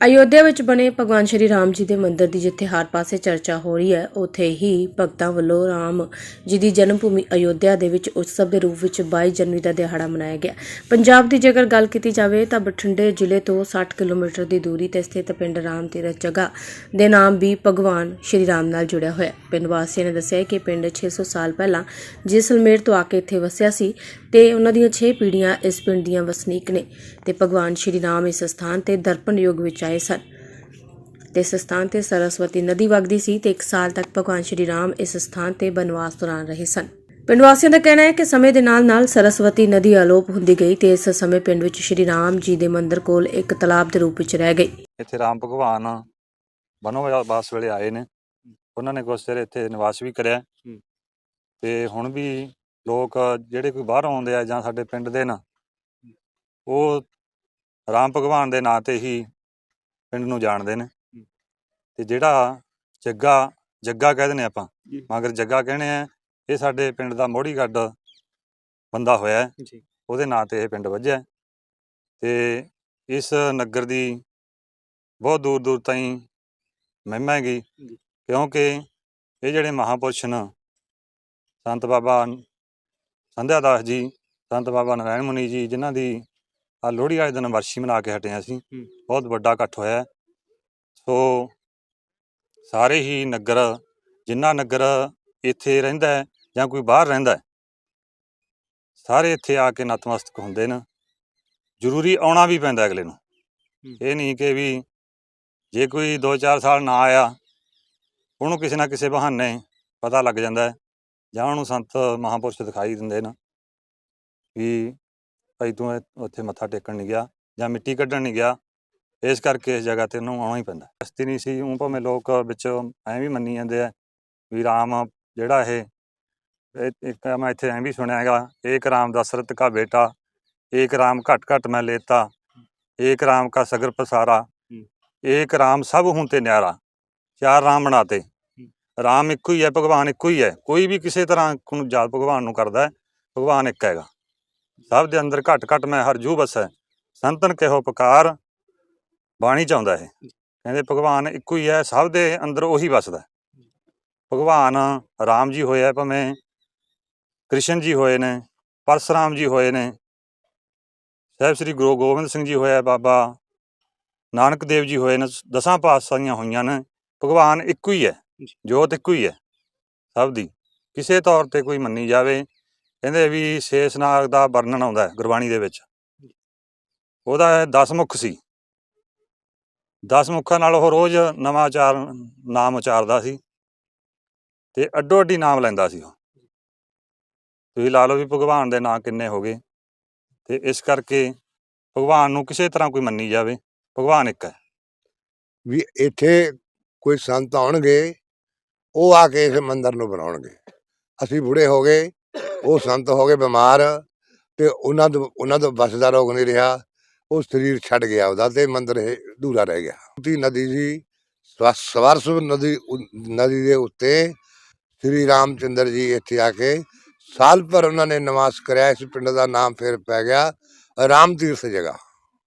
ਅਯੋਧਿਆ ਵਿੱਚ ਬਣੇ ਭਗਵਾਨ ਸ਼੍ਰੀ ਰਾਮ ਜੀ ਦੇ ਮੰਦਿਰ ਦੀ ਜਿੱਥੇ ਹਰ ਪਾਸੇ ਚਰਚਾ ਹੋ ਰਹੀ ਹੈ, ਉੱਥੇ ਹੀ ਭਗਤਾਂ ਵੱਲੋਂ ਰਾਮ ਜੀ ਦੀ ਜਨਮ ਭੂਮੀ ਅਯੋਧਿਆ ਦੇ ਵਿੱਚ ਉਤਸਵ ਦੇ ਰੂਪ ਵਿੱਚ 22 ਜਨਵਰੀ ਦਾ ਦਿਹਾੜਾ ਮਨਾਇਆ ਗਿਆ। ਪੰਜਾਬ ਦੀ ਜੇਕਰ ਗੱਲ ਕੀਤੀ ਜਾਵੇ ਤਾਂ ਬਠਿੰਡੇ ਜ਼ਿਲ੍ਹੇ ਤੋਂ 60 ਕਿਲੋਮੀਟਰ ਦੀ ਦੂਰੀ ਤੇ ਸਥਿਤ ਪਿੰਡ ਰਾਮ ਤੀਰਥ ਜਗ੍ਹਾ ਦੇ ਨਾਮ ਵੀ ਭਗਵਾਨ ਸ਼੍ਰੀ ਰਾਮ ਨਾਲ ਜੁੜਿਆ ਹੋਇਆ ਪਿੰਡ ਵਾਸੀਆਂ ਨੇ ਦੱਸਿਆ ਕਿ ਪਿੰਡ 600 ਸਾਲ ਪਹਿਲਾਂ ਜੈਸਲਮੇਰ ਤੋਂ ਆ ਕੇ ਇੱਥੇ ਵਸਿਆ ਸੀ ਤੇ ਉਹਨਾਂ ਦੀਆਂ 6 ਪੀੜ੍ਹੀਆਂ ਇਸ ਪਿੰਡ ਦੀਆਂ ਵਸਨੀਕ ਨੇ ਤੇ ਭਗਵਾਨ ਸ਼੍ਰੀ ਰਾਮ ਇਸ ਸਥਾਨ ਤੇ ਦਰਪਣ ਯੁੱਗ ਵਿੱਚ ਆਏ ਸਨ। ਤੇ ਇਸ ਸਥਾਨ ਤੇ ਸਰਸਵਤੀ ਨਦੀ ਵਗਦੀ ਸੀ ਤੇ 1 ਸਾਲ ਤੱਕ ਭਗਵਾਨ ਸ਼੍ਰੀ ਰਾਮ ਇਸ ਸਥਾਨ ਤੇ ਬਨਵਾਸ ਦੌਰਾਨ ਰਹੇ ਸਨ। ਪਿੰਡ ਵਾਸੀਆਂ ਦਾ ਕਹਿਣਾ ਹੈ ਕਿ ਸਮੇਂ ਦੇ ਨਾਲ ਨਾਲ ਸਰਸਵਤੀ ਨਦੀ ਅਲੋਪ ਹੁੰਦੀ ਗਈ ਤੇ ਇਸ ਸਮੇਂ ਪਿੰਡ ਵਿੱਚ ਸ਼੍ਰੀ ਰਾਮ ਜੀ ਦੇ ਮੰਦਿਰ ਕੋਲ ਇੱਕ ਤਲਾਬ ਦੇ ਰੂਪ ਵਿੱਚ ਰਹਿ ਗਈ ਇੱਥੇ ਰਾਮ ਭਗਵਾਨ ਬਨਵਾਸ ਵੇਲੇ ਆਏ ਨੇ। ਉਹਨਾਂ ਨੇ ਕੁਛ ਚਿਰ ਇੱਥੇ ਨਿਵਾਸ ਵੀ ਕਰਿਆ। ਤੇ ਹੁਣ ਵੀ ਲੋਕ ਜਿਹੜੇ ਕੋਈ ਬਾਹਰ ਆਉਂਦੇ ਆ ਜਾਂ ਸਾਡੇ ਪਿੰਡ ਦੇ ਨਾ ਉਹ ਰਾਮ ਭਗਵਾਨ ਦੇ ਨਾਂ ਤੇ ਹੀ ਪਿੰਡ ਨੂੰ ਜਾਣਦੇ ਨੇ ਤੇ ਜਿਹੜਾ ਜੱਗਾ ਜੱਗਾ ਕਹਿੰਦੇ ਨੇ ਆਪਾਂ ਜੀ। ਮਗਰ ਜੱਗਾ ਕਹਿੰਦੇ ਆ ਇਹ ਸਾਡੇ ਪਿੰਡ ਦਾ ਮੋੜੀ ਗੱਡ ਬੰਦਾ ਹੋਇਆ ਹੈ। ਜੀ ਉਹਦੇ ਨਾਂ ਤੇ ਇਹ ਪਿੰਡ ਵੱਜਿਆ ਹੈ। ਤੇ ਇਸ ਨਗਰ ਦੀ ਬਹੁਤ ਦੂਰ ਦੂਰ ਤਾਈਂ ਮਹਿਮਾ ਹੈਗੀ ਜੀ। ਕਿਉਂਕਿ ਇਹ ਜਿਹੜੇ ਮਹਾਪੁਰਸ਼ ਨੇ ਸੰਤ ਬਾਬਾ ਸੰਧਿਆ ਦਾਸ ਜੀ ਸੰਤ ਬਾਬਾ ਨਾਰਾਇਣ ਮੁਨੀ ਜੀ ਜਿਨ੍ਹਾਂ ਦੀ ਆ ਲੋਹੜੀ ਵਾਲੇ ਦਿਨ ਵਰਸ਼ੀ ਮਨਾ ਕੇ ਹਟੇ ਹਾਂ ਅਸੀਂ ਹੂੰ। ਬਹੁਤ ਵੱਡਾ ਇਕੱਠ ਹੋਇਆ ਹੈ। ਸੋ ਸਾਰੇ ਹੀ ਨਗਰ ਜਿੰਨਾ ਨਗਰ ਇੱਥੇ ਰਹਿੰਦਾ ਹੈ ਜਾਂ ਕੋਈ ਬਾਹਰ ਰਹਿੰਦਾ ਹੈ ਸਾਰੇ ਇੱਥੇ ਆ ਕੇ ਨਤਮਸਤਕ ਹੁੰਦੇ ਨੇ ਜ਼ਰੂਰੀ ਆਉਣਾ ਵੀ ਪੈਂਦਾ ਅਗਲੇ ਨੂੰ ਇਹ ਨਹੀਂ ਕਿ ਵੀ ਜੇ ਕੋਈ 2-4 ਸਾਲ ਨਾ ਆਇਆ ਉਹਨੂੰ ਕਿਸੇ ਨਾ ਕਿਸੇ ਬਹਾਨੇ ਪਤਾ ਲੱਗ ਜਾਂਦਾ ਹੈ ਜਾਂ ਉਹਨੂੰ ਸੰਤ ਮਹਾਪੁਰਸ਼ ਦਿਖਾਈ ਦਿੰਦੇ ਨੇ ਵੀ ਭਾਈ ਤੂੰ ਇਹ- ਉੱਥੇ ਮੱਥਾ ਟੇਕਣ ਨਹੀਂ ਗਿਆ ਜਾਂ ਮਿੱਟੀ ਕੱਢਣ ਨਹੀਂ ਗਿਆ ਇਸ ਕਰਕੇ ਇਸ ਜਗ੍ਹਾ ਤੇ ਉਹਨੂੰ ਆਉਣਾ ਹੀ ਪੈਂਦਾ। ਰਸਤੀ ਨਹੀਂ ਸੀ ਉਹ ਭਾਵੇਂ ਲੋਕ ਵਿੱਚ ਐਂ ਵੀ ਮੰਨੀ ਜਾਂਦੇ ਆ ਵੀ ਰਾਮ ਜਿਹੜਾ ਇਹ ਇਹ- ਇੱਕ ਮੈਂ ਇੱਥੇ ਐਂ ਵੀ ਸੁਣਿਆ ਹੈਗਾ ਏਕ ਰਾਮ ਦਸ਼ਰਥ ਕਾ ਬੇਟਾ ਏਕ ਰਾਮ ਘਟ ਘਟ ਮੈਂ ਲੇਤਾ ਏਕ ਰਾਮ ਕਾ ਸਗਰ ਪਸਾਰਾ ਏਕ ਰਾਮ ਸਭ ਹੂੰ ਤੇ ਨਿਆਰਾ ਚਾਰ ਰਾਮ ਬਣਾਤੇ ਰਾਮ ਇੱਕੋ ਹੀ ਹੈ ਭਗਵਾਨ ਇੱਕੋ ਹੀ ਹੈ ਕੋਈ ਵੀ ਕਿਸੇ ਤਰ੍ਹਾਂ ਨੂੰ ਜਾਤ ਭਗਵਾਨ ਨੂੰ ਕਰਦਾ ਹੈ ਭਗਵਾਨ ਇੱਕ ਹੈਗਾ। ਸਭ ਦੇ ਅੰਦਰ ਘਟ ਘਟ ਮੈਂ ਹਰਜੂ ਬਸੈ। ਸੰਤਨ ਕਿਹੋ ਪੁਕਾਰ ਬਾਣੀ ਚਾਹੁੰਦਾ ਹੈ ਕਹਿੰਦੇ ਭਗਵਾਨ ਇੱਕੋ ਹੀ ਹੈ ਸਭ ਦੇ ਅੰਦਰ ਉਹੀ ਵਸਦਾ। ਭਗਵਾਨ ਰਾਮ ਜੀ ਹੋਏ ਆ ਭਾਵੇਂ ਕ੍ਰਿਸ਼ਨ ਜੀ ਹੋਏ ਨੇ ਪਰਸਰਾਮ ਜੀ ਹੋਏ ਨੇ। ਸਾਹਿਬ ਸ੍ਰੀ ਗੁਰੂ ਗੋਬਿੰਦ ਸਿੰਘ ਜੀ ਹੋਇਆ ਬਾਬਾ ਨਾਨਕ ਦੇਵ ਜੀ ਹੋਏ ਨੇ ਦਸਾਂ ਪਾਤਸ਼ਾਹੀਆਂ ਹੋਈਆਂ ਨੇ। ਭਗਵਾਨ ਇੱਕੋ ਹੀ ਹੈ ਜੀ। ਜੋਤ ਇੱਕੋ ਹੀ ਹੈ ਸਭ ਦੀ। ਕਿਸੇ ਤੌਰ ਤੇ ਕੋਈ ਮੰਨੀ ਜਾਵੇ ਕਹਿੰਦੇ ਵੀ ਸ਼ੇਸ਼ਨਾਗ ਦਾ ਵਰਣਨ ਆਉਂਦਾ ਹੈ ਗੁਰਬਾਣੀ ਦੇ ਵਿੱਚ। ਉਹਦਾ 10 ਮੁਖ ਸੀ। 10 ਮੁਖਾਂ ਨਾਲ ਉਹ ਰੋਜ਼ ਨਵਾਂ ਉਚਾਰ ਨਾਮ ਉਚਾਰਦਾ ਸੀ ਤੇ ਅੱਡੋ ਅੱਡੀ ਨਾਮ ਲੈਂਦਾ ਸੀ ਉਹ। ਤੁਸੀਂ ਲਾ ਲਓ ਵੀ ਭਗਵਾਨ ਦੇ ਨਾਂ ਕਿੰਨੇ ਹੋ ਗਏ ਤੇ ਇਸ ਕਰਕੇ ਭਗਵਾਨ ਨੂੰ ਕਿਸੇ ਤਰ੍ਹਾਂ ਕੋਈ ਮੰਨੀ ਜਾਵੇ, ਭਗਵਾਨ ਇੱਕ ਹੈ। ਵੀ ਇੱਥੇ ਕੋਈ ਸੰਤ ਆਉਣਗੇ, ਉਹ ਆ ਕੇ ਇਸ ਮੰਦਰ ਨੂੰ ਬਣਾਉਣਗੇ। ਅਸੀਂ ਬੁੜੇ ਹੋ ਗਏ ਉਹ ਸੰਤ ਹੋ ਗਏ ਬਿਮਾਰ ਤੇ ਉਹਨਾਂ ਤੋਂ ਉਹਨਾਂ ਤੋਂ ਬਸਦਾ ਰੋਗ ਨਹੀਂ ਰਿਹਾ। ਉਹ ਸਰੀਰ ਛੱਡ ਗਿਆ ਉਹਦਾ ਤੇ ਮੰਦਰ ਇਹ ਅਧੂਰਾ ਰਹਿ ਗਿਆ। ਤੀ ਨਦੀ ਸੀ, ਸਵ- ਸਵਰਸ ਨਦੀ ਨਦੀ ਦੇ ਉੱਤੇ ਸ੍ਰੀ ਰਾਮਚੰਦਰ ਜੀ ਇੱਥੇ ਆ ਕੇ ਸਾਲ ਭਰ ਉਹਨਾਂ ਨੇ ਨਿਵਾਸ ਕਰਿਆ। ਇਸ ਪਿੰਡ ਦਾ ਨਾਮ ਫਿਰ ਪੈ ਗਿਆ ਰਾਮ ਤੀਰਥ ਜਗ੍ਹਾ।